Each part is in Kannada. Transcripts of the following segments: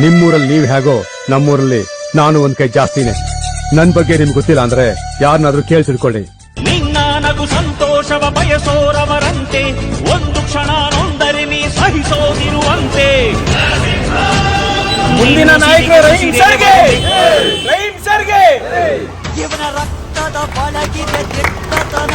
ನಿಮ್ಮೂರಲ್ಲಿ ನೀವ್ ಹೇಗೋ ನಮ್ಮೂರಲ್ಲಿ ನಾನು ಒಂದ್ ಕೈ ಜಾಸ್ತಿನೇ. ನನ್ ಬಗ್ಗೆ ನಿಮ್ಗೆ ಗೊತ್ತಿಲ್ಲ ಅಂದ್ರೆ ಯಾರನ್ನಾದ್ರೂ ಕೇಳಿ ತಿಳ್ಕೊಳ್ಳಿ ನಿನ್ನ ನಗು ಸಂತೋಷವ ಬಯಸೋರವರಂತೆ ಒಂದು ಕ್ಷಣ ನೊಂದರೆ ನೀ ಸಹಿಸೋದಿರುವಂತೆ. ಮುಂದಿನ ನಾಯಕರು ರಹೀಂ ಸರ್ಗೆ! ರಹೀಂ ಸರ್ಗೆ! ಇವನ ರಕ್ತದ ಬಳಗಿದೆ ದಿಟ್ಟತನ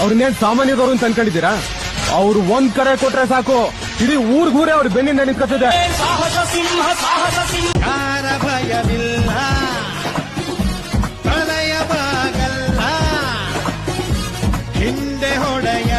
ಅವ್ರನ್ನೇನ್ ಸಾಮಾನ್ಯದವ್ರು ಅಂತ ಅನ್ಕೊಂಡಿದ್ದೀರಾ ಅವ್ರು ಒಂದ್ ಕರೆ ಕೊಟ್ರೆ ಸಾಕು ಇಡೀ ಊರ್ಗೂರೇ ಅವ್ರ ಬೆನ್ನಿಂದ ನಿಂತಿದೆ ಹಿಂದೆ ಹೊಡೆಯ